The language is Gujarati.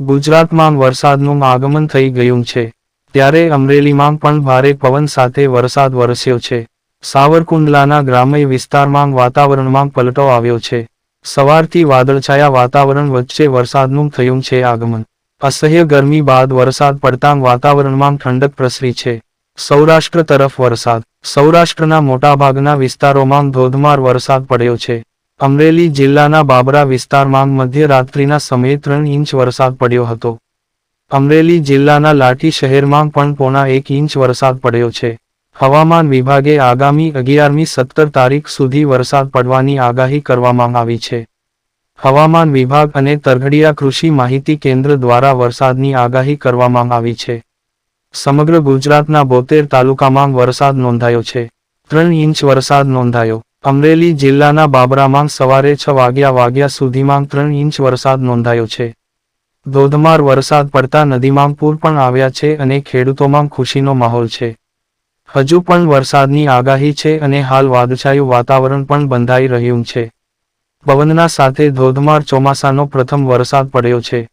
ગુજરાતમાં વરસાદનું આગમન થઈ ગયું છે. ત્યારે અમરેલીમાં પણ ભારે પવન સાથે વરસાદ વરસ્યો છે. સાવરકુંડલાના ગ્રામ્ય વિસ્તારમાં વાતાવરણમાં પલટો આવ્યો છે. સવારથી વાદળછાયા વાતાવરણ વચ્ચે વરસાદનું થયું છે આગમન. અસહ્ય ગરમી બાદ વરસાદ પડતાં વાતાવરણમાં ઠંડક પ્રસરી છે. સૌરાષ્ટ્ર તરફ વરસાદ. સૌરાષ્ટ્રના મોટાભાગના વિસ્તારોમાં ધોધમાર વરસાદ પડ્યો છે. અમરેલી જિલ્લાના બાબરા વિસ્તારમાં મધ્યરાત્રિના સમયે ત્રણ ઇંચ વરસાદ પડ્યો હતો. અમરેલી જિલ્લાના લાઠી શહેરમાં પણ પોણા એક ઇંચ વરસાદ પડ્યો છે. હવામાન વિભાગે આગામી અગિયારમી સત્તર તારીખ સુધી વરસાદ પડવાની આગાહી કરવામાં આવી છે. હવામાન વિભાગ અને તરઘડિયા કૃષિ માહિતી કેન્દ્ર દ્વારા વરસાદની આગાહી કરવામાં આવી છે. સમગ્ર ગુજરાતના બોતેર તાલુકામાં વરસાદ નોંધાયો છે. ત્રણ ઇંચ વરસાદ નોંધાયો. અમરેલી જિલ્લાના બાબરામાં સવારે છ વાગ્યા વાગ્યા સુધીમાં ત્રણ ઇંચ વરસાદ નોંધાયો છે. ધોધમાર વરસાદ પડતા નદીમાં પૂર પણ આવ્યા છે અને ખેડૂતોમાં ખુશીનો માહોલ છે. હજુ પણ વરસાદની આગાહી છે અને હાલ વાદળછાયું વાતાવરણ પણ બંધાઈ રહ્યું છે. પવનના સાથે ધોધમાર ચોમાસાનો પ્રથમ વરસાદ પડ્યો છે.